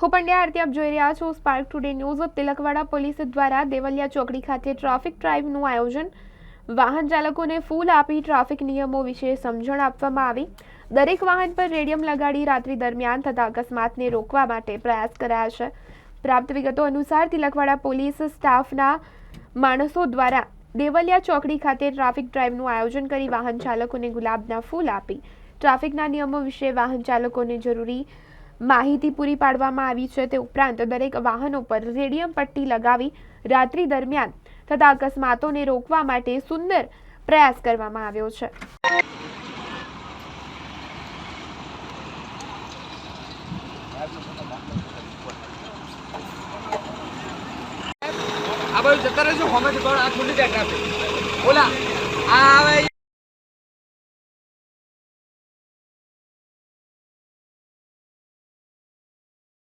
હું પંડ્યા આરતી આપ જોઈ રહ્યા છો Spark Today News Tilakwada police દ્વારા દેવલિયા ચોકડી ખાતે ટ્રાફિક ડ્રાઇવનું આયોજન. વાહન ચાલકોને ફૂલ આપી ટ્રાફિક નિયમો વિશે સમજણ આપવામાં આવી. દરેક વાહન પર રેડિયમ લગાડી રાત્રિ દરમિયાન થતા અકસ્માતને રોકવા માટે પ્રયાસ કરાયા છે. પ્રાપ્ત વિગતો અનુસાર તિલકવાડા પોલીસ સ્ટાફના માણસો દ્વારા દેવલિયા ચોકડી ખાતે ટ્રાફિક ડ્રાઇવનું આયોજન કરી વાહન ચાલકોને ગુલાબના ફૂલ આપી. ટ્રાફિકના નિયમો વિશે વાહન ચાલકોને જરૂરી માહિતી પૂરી પાડવામાં આવી છે તે ઉપરાંત દરેક વાહનો પર રેડિયમ પટ્ટી લગાવી રાત્રિ દરમિયાન થતા અકસ્માતોને રોકવા માટે સુંદર પ્રયાસ કરવામાં આવ્યો છે. આ બાજુ જતા રહેજો, હોમે થી આ ખુલ્લી જાય ટ્રાફિક ઓલા, આ આવે